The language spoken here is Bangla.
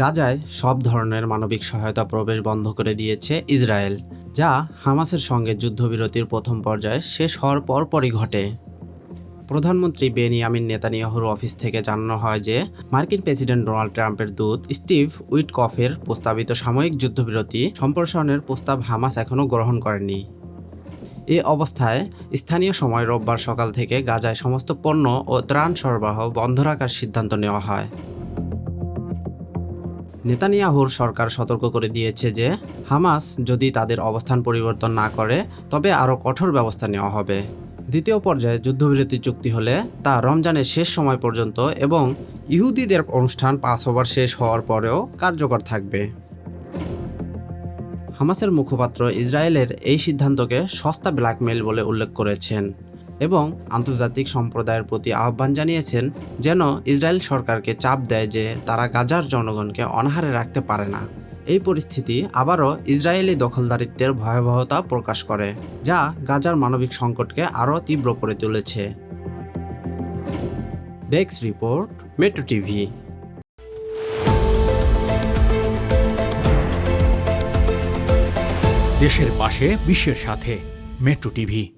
গাজায় সব ধরনের মানবিক সহায়তা প্রবেশ বন্ধ করে দিয়েছে ইসরায়েল, যা হামাসের সঙ্গে যুদ্ধবিরতির প্রথম পর্যায়ে শেষ হওয়ার পরপরই ঘটে। প্রধানমন্ত্রী বেনিয়ামিন নেতানিয়াহুর অফিস থেকে জানানো হয় যে, মার্কিন প্রেসিডেন্ট ডোনাল্ড ট্রাম্পের দূত স্টিভ উইটকফের প্রস্তাবিত সাময়িক যুদ্ধবিরতি সম্প্রসারণের প্রস্তাব হামাস এখনও গ্রহণ করেনি। এ অবস্থায় স্থানীয় সময় রোববার সকাল থেকে গাজায় সমস্ত পণ্য ও ত্রাণ সরবরাহ বন্ধ রাখার সিদ্ধান্ত নেওয়া হয়। নেতানিয়াহুর সরকার সতর্ক করে দিয়েছে যে, হামাস যদি তাদের অবস্থান পরিবর্তন না করে, তবে আরও কঠোর ব্যবস্থা নেওয়া হবে। দ্বিতীয় পর্যায়ে যুদ্ধবিরতি চুক্তি হলে তা রমজানের শেষ সময় পর্যন্ত এবং ইহুদিদের অনুষ্ঠান পাঁচ ওভার শেষ হওয়ার পরেও কার্যকর থাকবে। হামাসের মুখপাত্র ইসরায়েলের এই সিদ্ধান্তকে সস্তা ব্ল্যাকমেল বলে উল্লেখ করেছেন। এবং আন্তর্জাতিক সম্প্রদায়ের প্রতি আহ্বান জানিয়েছেন যেন ইসরায়েল সরকারকে চাপ দেয় যে তারা গাজার জনগণকে অনাহারে রাখতে পারে না। এই পরিস্থিতি আবারও ইসরায়েলি দখলদারিত্বের ভয়াবহতা প্রকাশ করে, যা গাজার মানবিক সংকটকে আরও তীব্র করে তুলেছে। Desk report, metro TV. দেশের পাশে, বিশ্বের সাথে, মেট্রো টিভি।